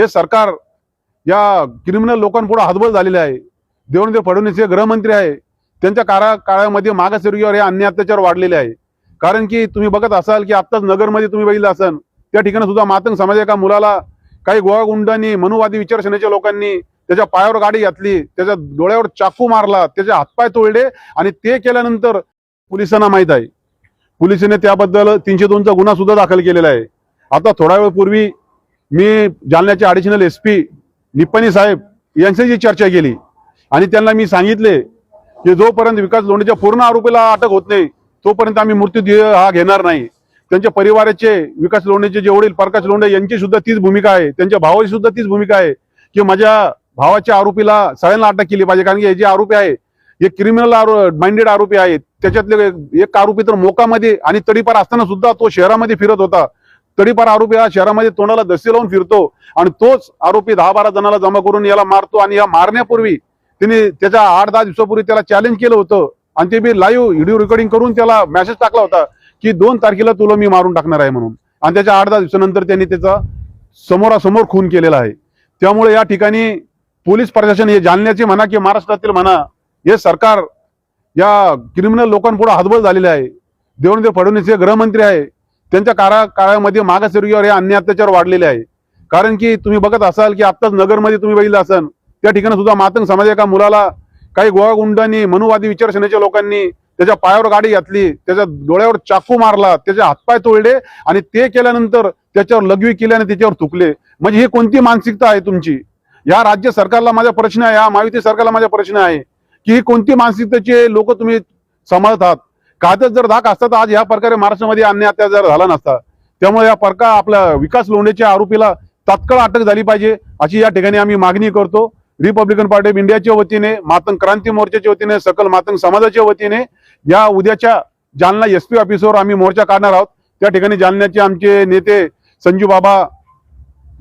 हे सरकार या क्रिमिनल लोकांपुढे हातबल झालेले आहे. देवेंद्र फडणवीस हे गृहमंत्री आहे. त्यांच्या काळा काळामध्ये मागासवर्गीयावर हे अन्य अत्याचार वाढलेले आहे. कारण की तुम्ही बघत असाल की आत्ताच नगरमध्ये तुम्ही बघितलं असाल त्या ठिकाणी सुद्धा मातंग समाज एका मुलाला काही गोळागुंडांनी मनुवादी विचारसेनेच्या लोकांनी त्याच्या पायावर गाडी घातली त्याच्या डोळ्यावर चाकू मारला त्याचे हातपाय तोडले आणि ते केल्यानंतर पोलिसांना माहीत आहे. पोलिसांनी त्याबद्दल तीनशे दोनचा गुन्हा सुद्धा दाखल केलेला आहे. आता थोडा वेळ पूर्वी मी जालन्याचे ॲडिशनल एस पी निप्पणी साहेब यांच्याशी चर्चा केली. आणि त्यांना मी सांगितले की जोपर्यंत विकास लोंढेच्या पूर्ण आरोपीला अटक होत नाही तोपर्यंत आम्ही मृत्यूदेह हा घेणार नाही. त्यांच्या परिवाराचे विकास लोंढेचे जे वडील प्रकाश लोंढे यांची सुद्धा तीच भूमिका आहे. त्यांच्या भावाची सुद्धा तीच भूमिका आहे की माझ्या भावाच्या आरोपीला सगळ्यांना अटक केली पाहिजे. कारण की हे जे आरोपी आहे हे क्रिमिनल माइंडेड आरोपी आहेत. त्याच्यातले एक आरोपी तर मोकामध्ये आणि तडीपार असताना सुद्धा तो शहरामध्ये फिरत होता. तडीपार आरोपी हा शहरामध्ये तोंडाला दस्ती लावून फिरतो आणि तोच आरोपी दहा बारा जणाला जमा करून याला मारतो आणि या मारण्यापूर्वी तिने त्याच्या आठ दहा दिवसापूर्वी त्याला चॅलेंज केलं होतं. आणि ते मी लाईव्ह व्हिडिओ रेकॉर्डिंग करून त्याला मेसेज टाकला होता की दोन तारखेला तुला मी मारून टाकणार आहे म्हणून. आणि त्याच्या आठ दहा दिवसानंतर त्यांनी त्याचा समोरासमोर खून केलेला आहे. त्यामुळे या ठिकाणी पोलीस प्रशासन हे जालन्याचे म्हणा की महाराष्ट्रातील म्हणा हे सरकार या क्रिमिनल लोकांपुढे हातबल झालेले आहे. देवेंद्र फडणवीस हे गृहमंत्री आहे. त्यांच्या काळा काळामध्ये मागासवर्गीयावर हे अन्य अत्याचार वाढलेले आहे. कारण की तुम्ही बघत असाल की आत्ताच नगरमध्ये तुम्ही बघितलं असाल त्या ठिकाणी सुद्धा मातंग समाज एका मुलाला काही गोळागुंडांनी मनुवादी विचारसेनेच्या लोकांनी त्याच्या पायावर गाडी घातली त्याच्या डोळ्यावर चाकू मारला त्याचे हातपाय तोडले आणि ते केल्यानंतर त्याच्यावर लघवी केली आणि त्याच्यावर थुकले. म्हणजे ही कोणती मानसिकता आहे तुमची? या राज्य सरकारला माझा प्रश्न आहे या महायुती सरकारला माझा प्रश्न आहे की ही कोणती मानसिकतेचे लोक तुम्ही सांभाळत आहात कायद्यात जर धाक असता तर आज या प्रकारे महाराष्ट्रामध्ये अन्य अत्याचार झाला नसता. त्यामुळे या प्रकार आपल्या विकास लोंढेच्या आरोपीला तात्काळ अटक झाली पाहिजे अशी या ठिकाणी आम्ही मागणी करतो. रिपब्लिकन पार्टी ऑफ इंडियाच्या वतीने मातंग क्रांती मोर्चाच्या वतीने सकल मातंग समाजाच्या वतीने या उद्याच्या जालना एस पी ऑफिसवर आम्ही मोर्चा काढणार आहोत. त्या ठिकाणी जालन्याचे आमचे नेते संजू बाबा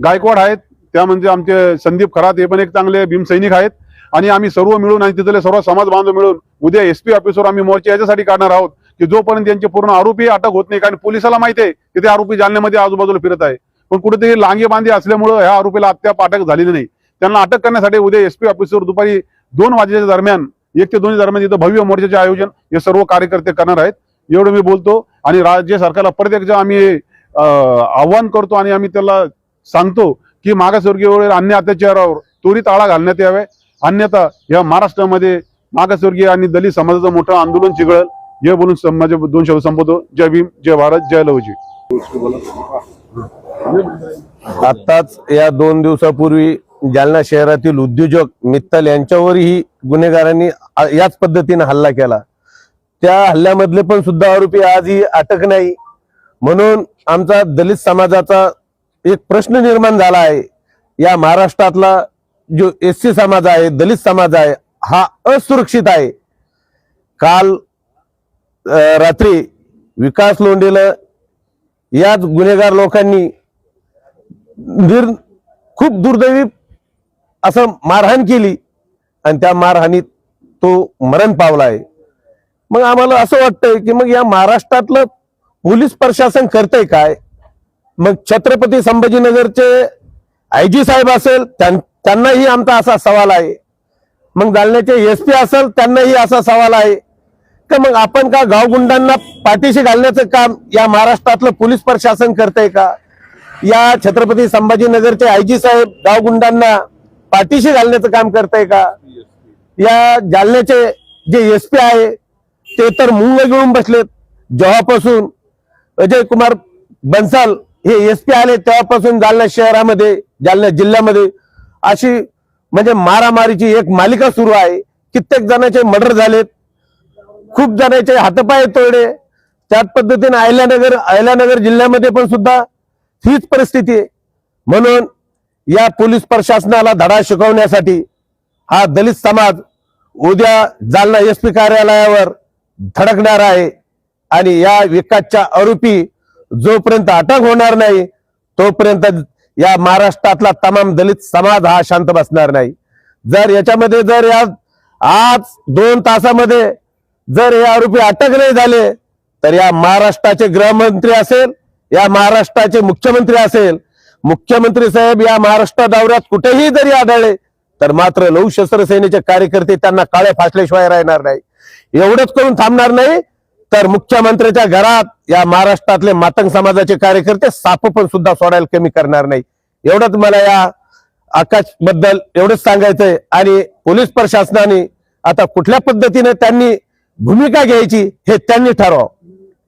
गायकवाड आहेत. त्या म्हणजे आमचे संदीप खरात हे पण एक चांगले भीमसैनिक आहेत. आणि आम्ही सर्व मिळून आणि तिथले सर्व समाज बांधव मिळून उद्या एसपी ऑफिसवर आम्ही मोर्चा याच्यासाठी काढणार आहोत की जोपर्यंत त्यांचे पूर्ण आरोपी अटक होत नाही कारण पोलिसाला माहिती आहे की ते आरोपी जालन्यामध्ये आजूबाजूला फिरत आहे. पण कुठेतरी लांगे बांधे असल्यामुळं ह्या आरोपीला अद्याप अटक झालेली नाही. त्यांना अटक करण्यासाठी उद्या एसपी ऑफिसवर दुपारी दोन वाजेच्या दरम्यान एक ते दोन दरम्यान इथं भव्य मोर्चाचे आयोजन हे सर्व कार्यकर्ते करणार आहेत. एवढं मी बोलतो आणि राज्य सरकारला परत एकदा आम्ही आव्हान करतो आणि आम्ही त्याला सांगतो की मागासवर्गीय अन्य अत्याचारावर त्वरित आळा घालण्यात यावे. अन्यथा या महाराष्ट्रामध्ये मागासवर्गीय आणि दलित समाजाचं मोठं आंदोलन चिघळल. हे बोलून सं- माझे दोन शब्द संपवतो. जय भीम जय भारत जय लवजी आत्ताच या दोन दिवसापूर्वी जालना शहरातील उद्योजक मित्तल यांच्यावरही गुन्हेगारांनी याच पद्धतीने हल्ला केला. त्या हल्ल्यामधले पण सुद्धा आरोपी आजही अटक नाही. म्हणून आमचा दलित समाजाचा एक प्रश्न निर्माण झाला आहे. या महाराष्ट्रातला जो एस सी समाज आहे दलित समाज आहे हा असुरक्षित आहे. काल रात्री विकास लोंढेला याच गुन्हेगार लोकांनी निर् खूप दुर्दैवी असं मारहाण केली आणि त्या मारहाणीत तो मरण पावला आहे. मग आम्हाला असं वाटतंय की मग या महाराष्ट्रातलं पोलीस प्रशासन करतंय काय? मग छत्रपती संभाजीनगरचे आय जी साहेब असेल त्यां- त्यांनाही आमचा असा सवाल आहे. मग जालन्याचे एस पी असेल त्यांनाही असा सवाल आहे. का मग आपण का गावगुंडांना पाठीशी घालण्याचं काम या महाराष्ट्रातलं पोलीस प्रशासन करतंय का? या छत्रपती संभाजीनगरचे आयजी साहेब गावगुंडांना पाठीशी घालण्याचं काम करताय का? या जालन्याचे जे एस पी आहे ते तर मुंग घेऊन बसलेत. जेव्हापासून अजय कुमार बन्साल हे एस पी आले तेव्हापासून जालना शहरामध्ये जालना जिल्ह्यामध्ये अशी म्हणजे मारामारीची एक मालिका सुरू आहे. कित्येक जणांचे मर्डर झालेत. खूप जणांचे हातपाय तोडले. त्याच पद्धतीने अहिल्यानगर अहिल्यानगर जिल्ह्यामध्ये पण सुद्धा हीच परिस्थिती आहे. म्हणून या पोलीस प्रशासनाला धडा शिकवण्यासाठी हा दलित समाज उद्या जालना एस पी कार्यालयावर धडकणार आहे. आणि या विकासच्या आरोपी जोपर्यंत अटक होणार नाही तोपर्यंत या महाराष्ट्रातला तमाम दलित समाज हा शांत बसणार नाही. जर याच्यामध्ये जर या आज दोन तासामध्ये जर हे आरोपी अटक नाही झाले तर या महाराष्ट्राचे गृहमंत्री असेल या महाराष्ट्राचे मुख्यमंत्री असेल मुख्यमंत्री साहेब या महाराष्ट्र दौऱ्यात कुठेही जरी आढळले तर मात्र लघु शस्त्र सेनेचे कार्यकर्ते त्यांना काळे फासल्याशिवाय राहणार नाही. एवढंच करून थांबणार नाही तर मुख्यमंत्र्याच्या घरात या महाराष्ट्रातले मातंग समाजाचे कार्यकर्ते साप पण सुद्धा सोडायला कमी करणार नाही. एवढंच मला या आकाशबद्दल एवढंच सांगायचंय. आणि पोलीस प्रशासनाने आता कुठल्या पद्धतीने त्यांनी भूमिका घ्यायची हे त्यांनी ठरवावं.